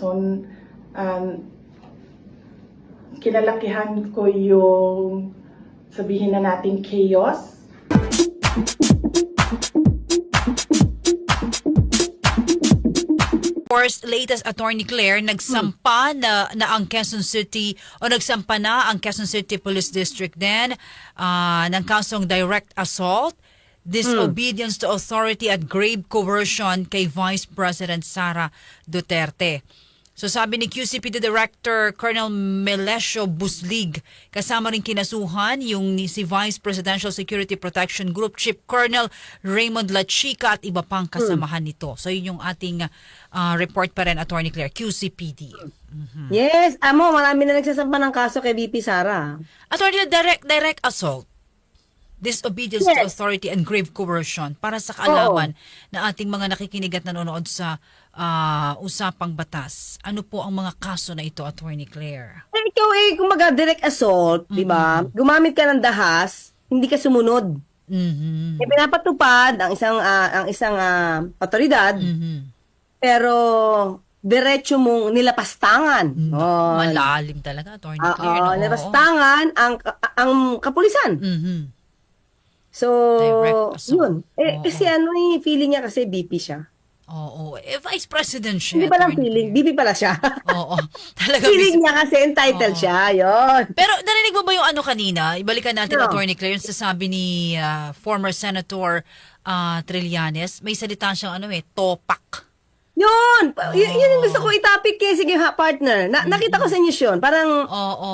So, um, kinalakihan ko yung sabihin na natin chaos. course, latest Attorney Claire, nagsampa na, na ang Quezon City o nagsampa na ang Quezon City Police District din ah, ng kasong direct assault, disobedience to authority at grave coercion kay Vice President Sara Duterte. So sabi ni QCPD Director Colonel Melesio Buslig, kasama rin kinasuhan yung si Vice Presidential Security Protection Group Chief Colonel Raymond Lachica at iba pang kasamahan nito. So yun yung ating ah, report pa rin, Attorney Claire, QCPD. Yes, amo, marami na nagsasampa ng kaso kay VP Sara. Attorney, direct, direct assault, disobedience to Yes. authority and grave coercion para sa kaalaman na ating mga nakikinig at nanonood sa ah, usapang batas. Ano po ang mga kaso na ito, Attorney Claire? Eh, ikaw eh, kumaga direct assault, di ba? Gumamit ka ng dahas, hindi ka sumunod. Mhm. Eh, pinapatupad ang isang ah, ang isang ah, otoridad, Mhm. pero diretso mong nilapastangan. Oh, Malalim talaga, Attorney Claire. oo, no? nilapastangan ang ang kapulisan. Mhm. So, Direct assault. yun. Eh, Oo. kasi ano eh, feeling niya kasi BP siya. Oo. Eh, Vice President siya. Hindi pa lang feeling. BP pala siya. Oo. Talaga feeling niya kasi entitled Oo. siya, yun. Pero narinig mo ba yung ano kanina? Ibalikan natin, No. Attorney Claire, yung sasabi ni ah, former Senator ah, Trillanes. May salita siyang ano eh, topak. Yun! Y- yun yung gusto ko itapik eh. Sige ha, partner. Na- nakita ko sa news yun. Parang, Oo.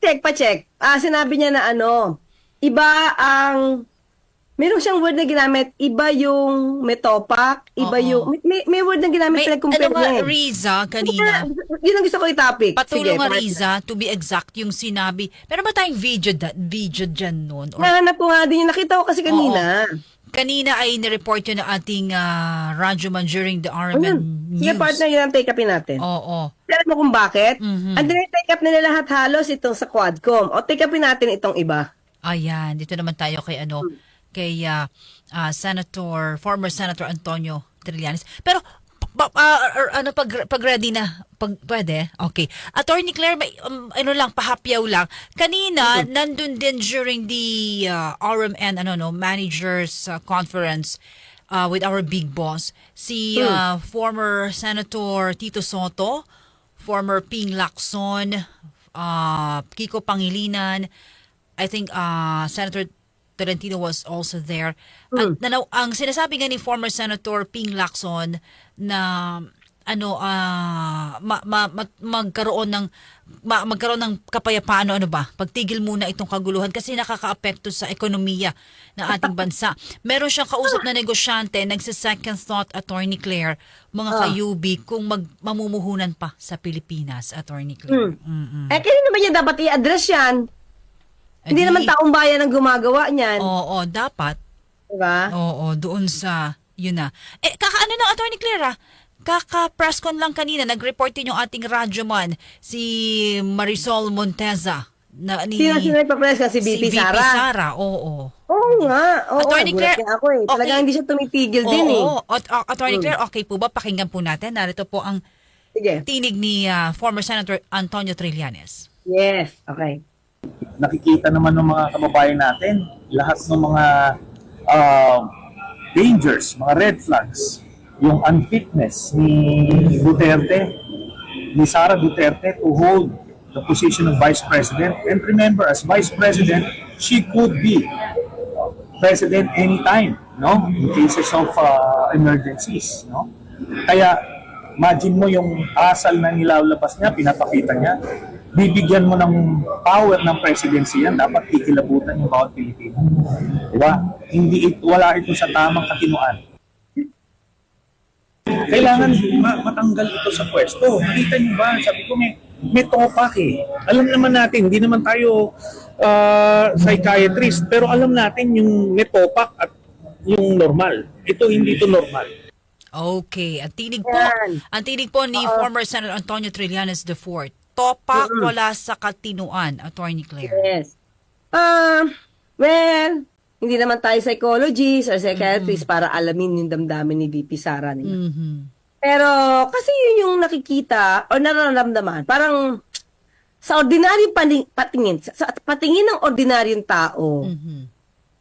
check pa check. Ah, sinabi niya na ano, iba ang, meron siyang word na ginamit, iba yung metopak, iba Oo. yung, may- may, word na ginamit May, pinag-compare ano niya nga, eh. Riza, kanina. Yun ang gusto ko itapik. Patulong nga, partner. Riza, to be exact, yung sinabi. Pero ba tayong video, da, video dyan nun? Or Nahanap ko nga din yun. Nakita ko kasi kanina. kanina ay nireport yun ng ating uh, radyoman during the RMN Ayun. news. Sige, partner, yun ang take upin natin. Oo. Alam mo kung bakit? Mhm. Ang take up nila lahat halos itong sa Quadcom. O take upin natin itong iba. Ayan, dito naman tayo kay ano, kay ah, ah, Senator, former Senator Antonio Trillanes. Pero, pa, or- ano, pag, pag ready na, pag, pwede? Okay. Attorney Claire, may, um, ano lang, pahapyaw lang. Kanina, nandun din during the ah, RMN, ano, no, managers ah, conference, uh, with our big boss, si ah, former Senator Tito Soto, former Ping Lacson, uh, Kiko Pangilinan, I think uh, Senator Tolentino was also there. At nanaw, ang sinasabi nga ni former Senator Ping Lacson na ano ah ma, ma- ma- magkaroon ng ma- magkaroon ng kapayapaan ano ba pagtigil muna itong kaguluhan kasi nakakaapekto sa ekonomiya ng ating bansa. Meron siyang kausap na negosyante, nagsa second thought attorney Claire, mga Ah. kayubi kung mag mamumuhunan pa sa Pilipinas, attorney Claire. Mm-mm. Eh, kaya naman niya dapat i-address yan. Hindi naman taong bayan ang gumagawa niyan. Oo, dapat. Diba? Oo, doon sa, yun na. Eh, kakaano na, Attorney Clara? Kaka-press con lang kanina, nag-report din yung ating radyoman, si Marisol Monteza. Na, ni, Sino sino nagpa-press? Si BP Sara? Sara, oo. Oo nga. Oo, Attorney Claire, ako eh. Talagang okay. hindi siya tumitigil din eh. Oo, At- uh, Attorney Claire, okay po ba? Pakinggan po natin. Narito po ang Sige. tinig ni ah, former Senator Antonio Trillanes. Yes. Okay. Nakikita naman ng mga kababayan natin lahat ng mga uh, dangers, mga red flags, yung unfitness ni Duterte, ni Sara Duterte to hold the position of Vice President. And remember, as Vice President, she could be President anytime, no? In cases of uh, emergencies, no? Kaya, imagine mo yung asal na nilalabas niya, pinapakita niya, bibigyan mo ng power ng presidency yan, dapat kikilabutan yung bawat Pilipino. Di ba? Hindi it, wala ito sa tamang katinuan. Kailangan ma- matanggal ito sa pwesto. Nakita niyo ba? Sabi ko may, may topak eh. Alam naman natin, hindi naman tayo ah, psychiatrist, pero alam natin yung may topak at yung normal. Ito hindi ito normal. Okay, ang tinig po, ang tinig po ni former Senator Antonio Trillanes IV. Topak wala sa katinuan, Attorney Claire. Yes. Um, well, hindi naman tayo psychologist or psychiatrist para alamin yung damdamin ni VP Sara nila. Mhm. Pero kasi yun yung nakikita or nararamdaman. Parang sa ordinaryong paning, patingin, sa, sa patingin ng ordinaryong tao, Mhm.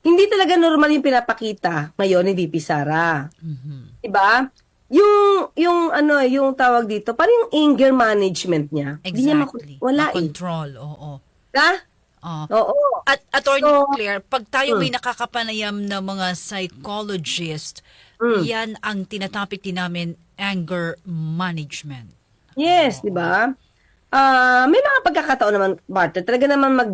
hindi talaga normal yung pinapakita ngayon ni VP Sara. Mhm. 'Di ba? Yung yung ano, yung tawag dito, parang yung anger management niya. Hindi niya maku- Exactly. wala eh. Control, oo. Ha? Oo. Oo. At Attorney So, Claire, pag tayo Hmm. may nakakapanayam na mga psychologist, Hmm. yan ang tinatapik din namin anger management. Yes, 'di ba? Ah, may mga pagkakataon naman, Barter, talaga naman mag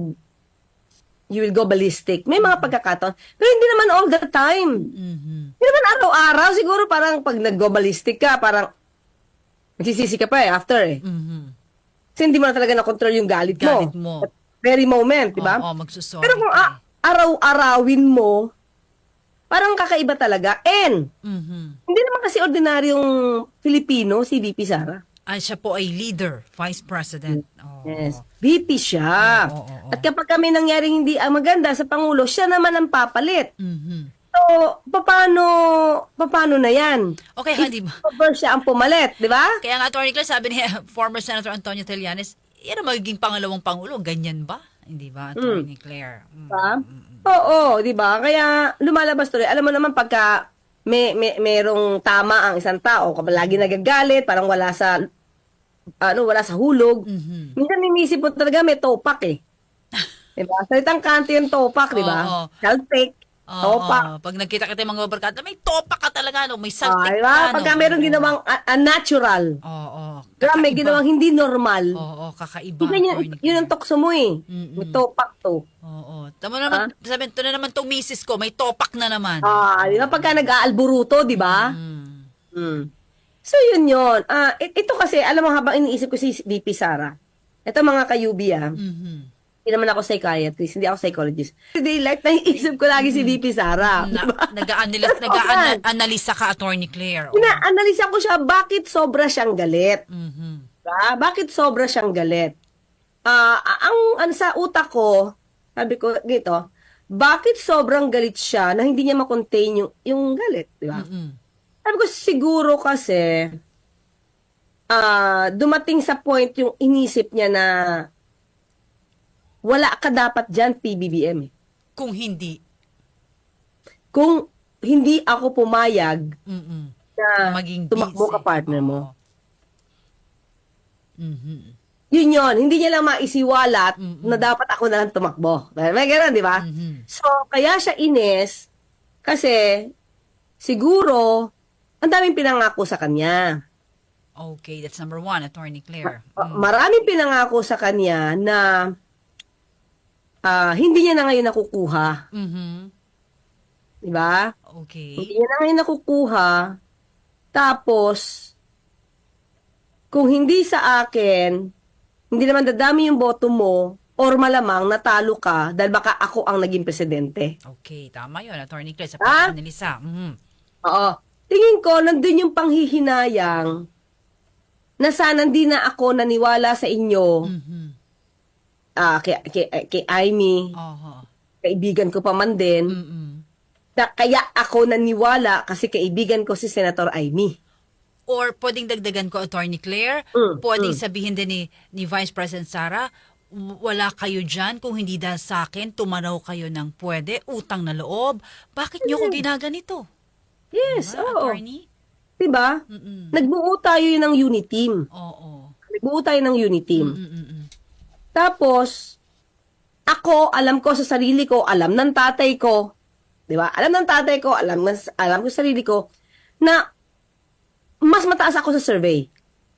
you will go ballistic. May mga pagkakataon, pero hindi naman all the time. Mhm. Hindi naman araw-araw. Siguro parang pag nag-go ballistic ka, parang magsisisi ka pa eh, after eh. Mhm. Kasi hindi mo na talaga na-control yung galit mo. Galit mo. At very moment, di ba? Oo, magsusorry Pero kung a- araw-arawin mo, parang kakaiba talaga. And, Mhm. hindi naman kasi ordinaryong Filipino si VP Sara. Ah, siya po ay leader, vice president. Oo. Yes. VP siya. Oo, oo, oo. At kapag kami nangyaring hindi ang maganda sa Pangulo, siya naman ang papalit. Mhm. So, paano, paano na yan? Okay, ha, di ba? Siya ang pumalit, di ba? Kaya nga, Attorney Claire, sabi ni former Senator Antonio Trillanes, yan ang magiging pangalawang pangulo. Ganyan ba? Hindi ba, Attorney Claire? Mm. Diba? Oo, di ba? Kaya lumalabas tuloy. Alam mo naman pagka may, may merong tama ang isang tao, lagi nagagalit, parang wala sa ano, wala sa hulog. Mhm. Minsan minisip mo talaga may topak eh. di ba? Salitang kanto yung topak, di ba? Oo. Caltech, Oo, topak. pag nagkita kita yung mga barkada, may topak ka talaga, no? may saltik Ah, di ka. ba? no? Pagka meron Oo. ginawang unnatural, Oo, Diba, may kakaiba. ginawang hindi normal, Oo, kakaiba. Hindi ganyan, Attorney yun ang tokso mo eh. Mm-mm. May topak to. Oo. Tama naman, sabi, ito na naman tong misis ko, may topak na naman. Ah, di ba? Pagka nag-aalburuto, di ba? Mm. Mm. So, yun yun. Ah, it- ito kasi, alam mo, habang iniisip ko si VP Sara, ito mga kayubi ah, Mhm. Hindi naman ako psychiatrist, hindi ako psychologist. Today, like, naiisip ko lagi si VP Sara. Na, Diba? nag-analisa, ka, Attorney Claire. Oo. Ina-analisa ko siya, bakit sobra siyang galit? Mhm. Diba? Bakit sobra siyang galit? Ah, ang, ang sa utak ko, sabi ko, gito, bakit sobrang galit siya na hindi niya makontain yung, yung galit, di ba? Mm-mm. Sabi ko, siguro kasi, ah dumating sa point yung inisip niya na wala ka dapat dyan, PBBM. eh. Kung hindi. Kung hindi ako pumayag Mm-mm. na Maging tumakbo busy. ka partner mo. Mhm. Yun yun, hindi niya lang maisiwalat Mm-mm. na dapat ako na lang tumakbo. May gano'n, di ba? Mhm. So, kaya siya ines kasi siguro ang daming pinangako sa kanya. Okay, that's number one, Attorney Claire. Uh, Maraming pinangako sa kanya na ah, hindi niya na ngayon nakukuha. Mhm. Di ba? Okay. Hindi niya na ngayon nakukuha. Tapos, kung hindi sa akin, hindi naman dadami yung boto mo, or malamang natalo ka dahil baka ako ang naging presidente. Okay, tama yun, Attorney Claire, sa pag-analisa. Mhm. Oo. Tingin ko, nandun yung panghihinayang na sana hindi na ako naniwala sa inyo, Mhm. Ah, kay, kay, kay Amy, Aha. kaibigan ko pa man din, Mm-mm. na kaya ako naniwala kasi kaibigan ko si Senator Amy. Or pwedeng dagdagan ko, Attorney Claire, Mm, pwedeng sabihin din ni, ni Vice President Sara, wala kayo dyan kung hindi dahil sa akin, tumanaw kayo ng pwede, utang na loob. Bakit niyo ko ginaganito? Yes, Diba, oo. Attorney? Diba? Mm-mm. Nagbuo tayo ng unit team. Oo. Nagbuo tayo ng unit team. Mm-mm-mm. Tapos, ako, alam ko sa sarili ko, alam ng tatay ko, di ba? Alam ng tatay ko, alam, alam ko sa sarili ko, na mas mataas ako sa survey.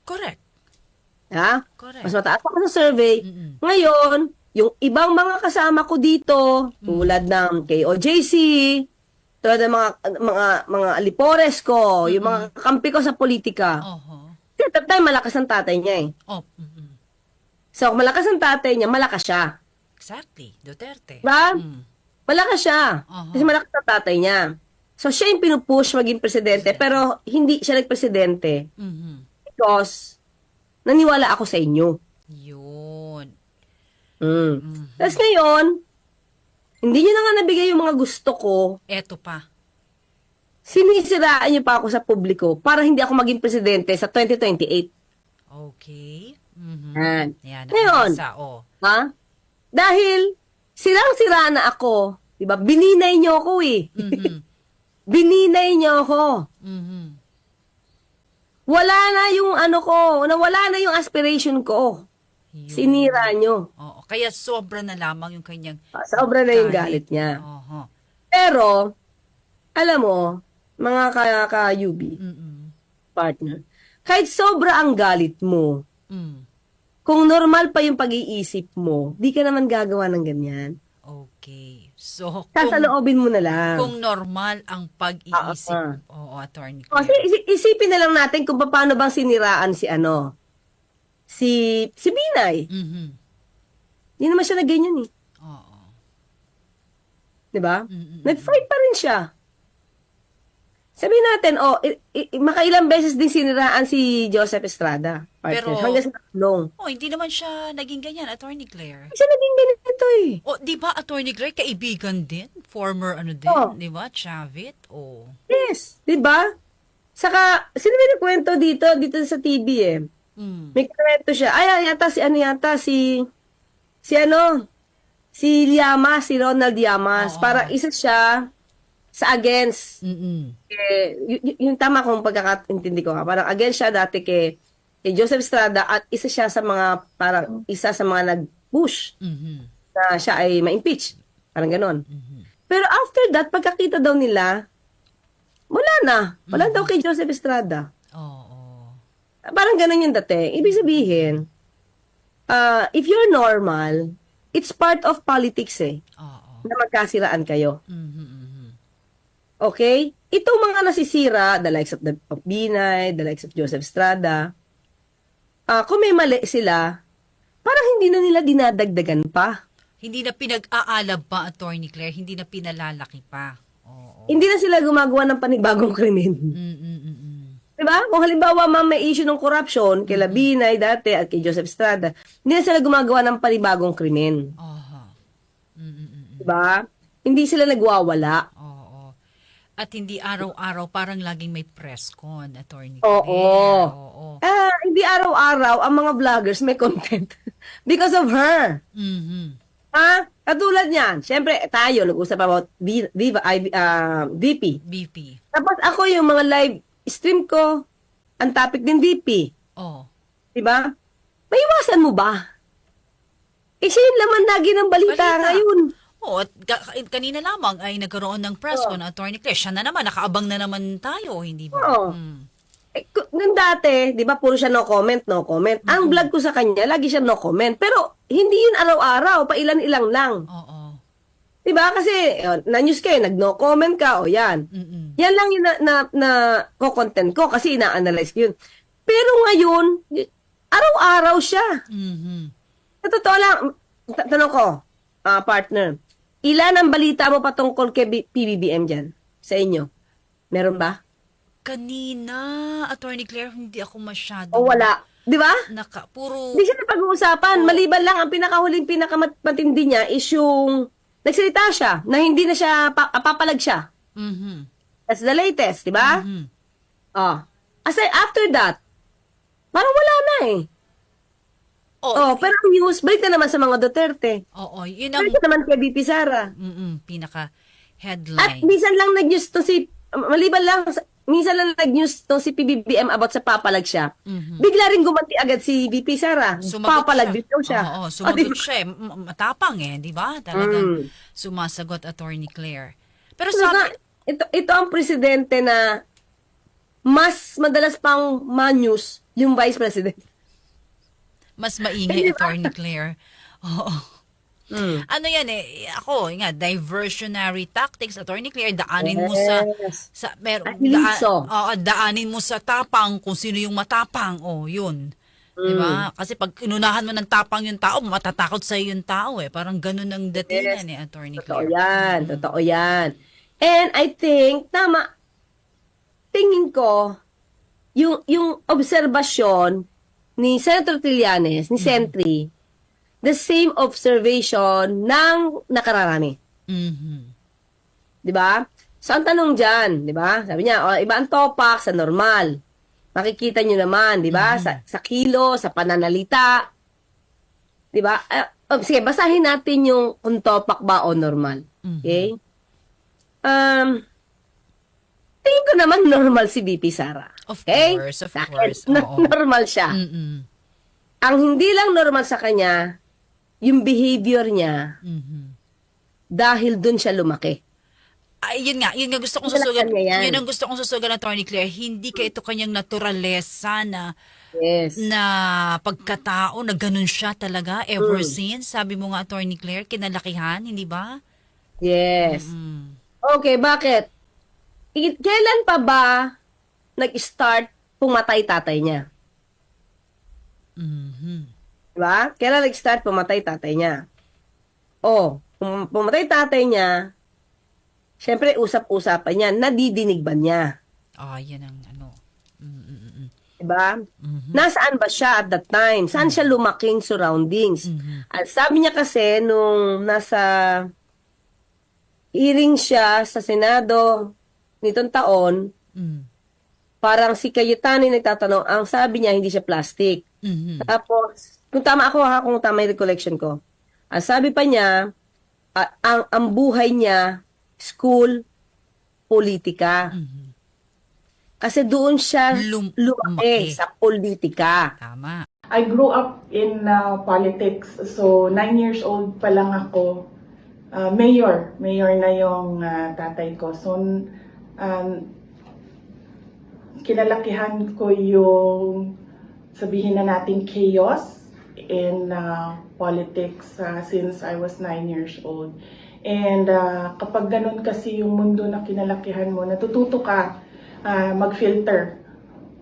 Correct. Ha? Correct. Mas mataas ako sa survey. Mm-mm. Ngayon, yung ibang mga kasama ko dito, tulad ng KOJC, tulad ng mga mga mga alipores ko, yung mga kampi ko sa politika. Oho. Kasi that time, malakas ang tatay niya eh. Oh, mm-mm. So, kung malakas ang tatay niya, malakas siya. Exactly. Duterte. Diba? Mm. Malakas siya. Aha. Kasi malakas ang tatay niya. So, siya yung pinupush maging presidente, pero hindi siya nagpresidente Mhm. because naniwala ako sa inyo. Yun. Mm. Mhm. Tapos ngayon, hindi niyo na nga nabigay yung mga gusto ko. Eto pa. sinisiraan niyo pa ako sa publiko para hindi ako maging presidente sa 2028. Okay. Mhm. Yan. Yan. Ngayon. Isa, oh. Ha? Dahil sirang-sira na ako. Diba? Bininay niyo ako eh. Mhm. Bininay niyo ako. Mhm. Wala na yung ano ko, nawala na yung aspiration ko. Yun. Sinira niyo. Oo. Kaya sobra na lamang yung kanyang Sobra na yung galit niya. Oho. Pero, alam mo, mga ka- ka-UB, Mm-mm. partner, kahit sobra ang galit mo, Mm. kung normal pa yung pag-iisip mo, di ka naman gagawa ng ganyan. Okay. So, kung, Sasaloobin mo na lang. kung normal ang pag-iisip. Ah, Oo, attorney. O, si- isi- isipin na lang natin kung paano bang siniraan si ano, si, si Binay. Mhm. Hindi naman siya na ganyan eh. Oo. Di ba? Mm-mm. Nag-fight pa rin siya. Sabihin natin, oh, i- i- makailang beses din siniraan si Joseph Estrada. Partner, Pero- hanggang sa tatlong. Oh, hindi naman siya naging ganyan, attorney Claire. Siya naging ganito eh. O, di ba, attorney Claire, kaibigan din? Former ano din, Oo. di ba? Chavit? O. Yes, 'di ba? Saka sino may nagkwento dito dito sa TV eh. Mm. May kwento siya. Ay, yata si ano yata si si ano si Llamas, si Ronald Llamas. Oo. Para isa siya sa against Mm-mm. eh, y- y- yung tama kong pagkakaintindi ko ha. Parang against siya dati kay, kay Joseph Estrada at isa siya sa mga parang isa sa mga nag-push Mhm. na siya ay ma-impeach. Parang ganon. Pero after that, pagkakita daw nila, wala na. Wala daw kay Joseph Estrada. Oo. Parang ganun yung dating. Ibig sabihin, uh, if you're normal, it's part of politics eh, Oo. na magkasiraan kayo. Mhm, mhm. Okay? Itong mga nasisira, the likes of, the, of Binay, the likes of Joseph Estrada, ah kung may mali sila, parang hindi na nila dinadagdagan pa. Hindi na pinag-aalab pa, attorney Claire. Hindi na pinalalaki pa. Oo. Hindi na sila gumagawa ng panibagong krimen. Mm-mm-mm. Diba? Kung halimbawa, ma'am, may issue ng corruption kay Labinay dati at kay Joseph Estrada, hindi na sila gumagawa ng panibagong krimen. Aha. Mm-mm-mm. Diba? Hindi sila nagwawala. Oo. At hindi araw-araw, parang laging may press con, attorney Oo. Claire. Oo. Ah, hindi araw-araw ang mga vloggers may content because of her. Mhm. Ha? Katulad niyan. Siyempre, tayo, nag-usap about V- Viva, I, ah, VP. BP. Tapos ako yung mga live stream ko, ang topic din VP. Oh. Diba? Maiwasan mo ba? Eh, siya yung laman lagi ng balita, Balita. ngayon. Oh, at ka- kanina lamang ay nagkaroon ng press con, attorney Claire. Siya na naman, nakaabang na naman tayo, hindi ba? Oo. Mm. Eh, ku- nung dati, di ba, puro siya no comment, no comment. Ang vlog ko sa kanya, lagi siya no comment. Pero, hindi yun araw-araw, pa ilan-ilang lang. Oo. Di ba? Kasi, oh, na-news kayo, nag-no comment ka, o yan. Mm-mm. Yan lang yung na, na, na ko-content ko kasi ina-analyze ko yun. Pero ngayon, araw-araw siya. Mhm. Sa totoo lang, ta- tanong ko, ah, partner, ilan ang balita mo patungkol kay B- PBBM dyan? Sa inyo? Meron ba? Kanina, attorney Claire, hindi ako masyado. O wala? Di ba? Naka, puro, Hindi siya napag-uusapan. Maliban lang, ang pinakahuling pinakamatindi niya is yung nagsalita siya na hindi na siya, pa, papalag siya. Mhm. That's the latest, di ba? Mhm. Oh. Aside, after that, parang wala na eh. Oh, Oh, pero news, balik na naman sa mga Duterte. oo, yun ang Balik na naman kay BP Sara. mm pinaka At headline. minsan lang nag-news to si, maliban lang, sa- minsan lang nag-news to si PBBM about sa papalag siya. Mhm. Bigla rin gumanti agad si BP Sara. papalag din daw siya. Oo, Oh, sumagot di ba? siya. eh. Matapang eh, di ba? Talagang Mm. sumasagot attorney Claire. Pero Saka, sabi, ito, ito ang presidente na mas madalas pang ma-news yung vice president. Mas maingay attorney Claire. Oo. Mm. Ano yan eh, ako, nga, diversionary tactics, attorney Claire, daanin mo sa, Yes. sa, mer, At liso. oo, daanin mo sa tapang kung sino yung matapang, oh, yun. Di Mm. ba? Kasi pag inunahan mo ng tapang yung tao, matatakot sa yung tao eh. Parang ganun ang datingan eh, attorney Totoo Claire. yan. Totoo yan. And I think, tama, tingin ko, yung, yung obserbasyon ni Senator Trillanes, ni Sentry, the same observation ng nakararami. Mhm. Di ba? So, ang tanong dyan, di ba? Sabi niya, oh, iba ang topak sa normal. Makikita nyo naman, di ba? Sa, sa kilo, sa pananalita. Di ba? Ah, oh, sige, basahin natin yung kung topak ba o normal. Okay? Um, tingin ko naman normal si BP Sara. Of Okay? course, of akin, course. Oo. normal siya. Mm-mm. Ang hindi lang normal sa kanya, yung behavior niya Mhm. dahil dun siya lumaki. Ay, yun nga, yun nga gusto kong susugan. Yun ang gusto kong susugan Attorney Claire. Hindi ka ito kanyang naturalesa na, Yes. na pagkatao na ganun siya talaga ever Mm. since. Sabi mo nga, Attorney Claire, kinalakihan, hindi ba? Yes. Mm. Okay, bakit? Kailan pa ba nag-start pumatay tatay niya? Mhm. Diba? Kailan nag-start pumatay tatay niya? Oh, pum- pumatay tatay niya, syempre usap-usapan niya, nadidinig ba niya? Ah, yan ang ano. Mm-mm-mm. Diba? Mhm. Nasaan ba siya at that time? Saan siya lumaking surroundings? Mhm. At sabi niya kasi nung nasa hearing siya sa Senado nitong taon, Mm. Parang si Cayetani nagtatanong, ang sabi niya hindi siya plastic. Mhm. Tapos, kung tama ako ha, kung tama yung recollection ko, ang sabi pa niya, ah, ang, ang buhay niya, school, politika. Mhm. Kasi doon siya Lum- lumaki lumaki. sa politika. Tama. I grew up in uh, politics. So, nine years old pa lang ako. Uh, mayor. Mayor na yung uh, tatay ko. So, um, kinalakihan ko yung sabihin na natin chaos in uh, politics uh, since I was nine years old. And uh, kapag ganun kasi yung mundo na kinalakihan mo, natututo ka uh, mag-filter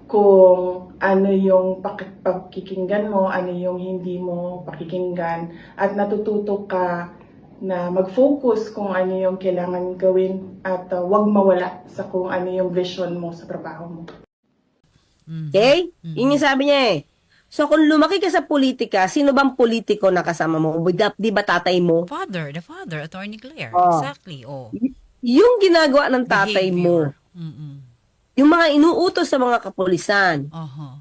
kung ano yung paki- pakikinggan mo, ano yung hindi mo pakikinggan, at natututo ka na mag-focus kung ano yung kailangan gawin at uh, wag mawala sa kung ano yung vision mo sa trabaho mo. Mhm. Okay? Yun yung sabi niya eh. So, kung lumaki ka sa politika, sino bang politiko na kasama mo? Di- Di ba tatay mo? Father, the father, Attorney Claire. Oh. Exactly. Oh. Yung ginagawa ng tatay mo, Behavior. Mm-mm. yung mga inuutos sa mga kapulisan, Aha.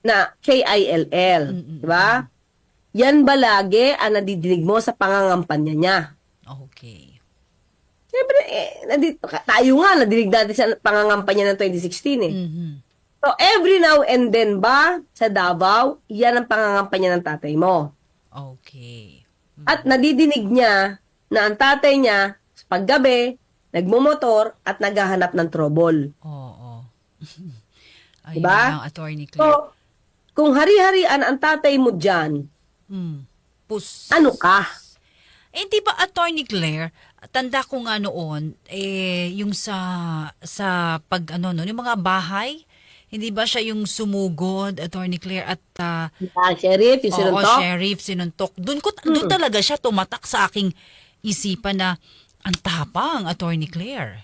na K-I-L-L. Di ba? Yan ba lagi ang nadidinig mo sa pangangampanya niya? Okay. Siyempre, eh, tayo nga, nadinig natin sa pangangampanya ng 2016 eh. Mhm. So, every now and then ba, sa Davao, yan ang pangangampanya ng tatay mo. Okay. At nadidinig niya na ang tatay niya, sa paggabi, nagmumotor at naghahanap ng trouble. Oo. Ayun Diba? lang, Attorney So, Claire. kung hari-harian ang tatay mo dyan, Mm. Pus. ano ka? Eh, di ba, Attorney Claire, tanda ko nga noon, eh, yung sa, sa pag, ano, no, yung mga bahay, hindi ba siya yung sumugod, Attorney Claire, at, ah, Ah, sheriff, yung oo, sinuntok? sheriff, sinuntok. Doon ko, doon talaga siya tumatak sa aking isipan na, ang tapang, Attorney Claire.